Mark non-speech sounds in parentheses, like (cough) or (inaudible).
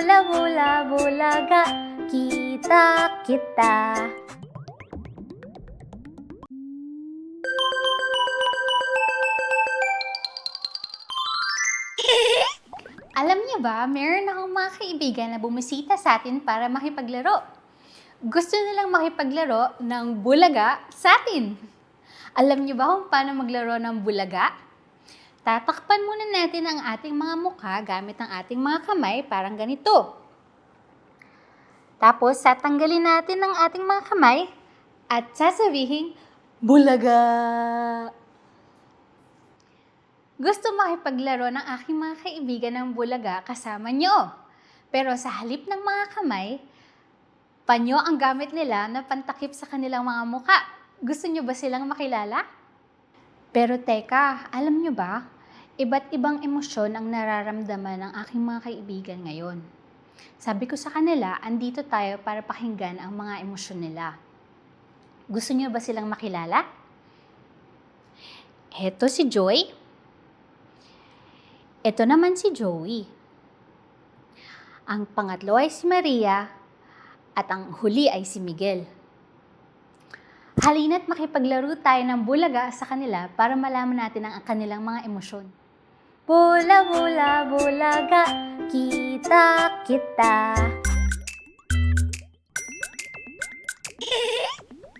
Bula bula bulaga, kita kita. (laughs) Alam niyo ba, meron akong mga kaibigan na bumisita sa atin para makipaglaro. Gusto nilang makipaglaro ng bulaga sa atin. Alam niyo ba kung paano maglaro ng bulaga? Tatakpan muna natin ang ating mga mukha gamit ang ating mga kamay parang ganito. Tapos, tatanggalin natin ang ating mga kamay at sasabihin, Bulaga! Gusto makipaglaro ng aking mga kaibigan ng bulaga kasama nyo. Pero sa halip ng mga kamay, panyo ang gamit nila na pantakip sa kanilang mga muka. Gusto nyo ba silang makilala? Pero teka, alam nyo ba? Iba't ibang emosyon ang nararamdaman ng aking mga kaibigan ngayon. Sabi ko sa kanila, andito tayo para pakinggan ang mga emosyon nila. Gusto nyo ba silang makilala? Heto si Joy. Ito naman si Joey. Ang pangatlo ay si Maria at ang huli ay si Miguel. Halina't makipaglaro tayo ng bulaga sa kanila para malaman natin ang kanilang mga emosyon. Bula bula bulaga, kita kita.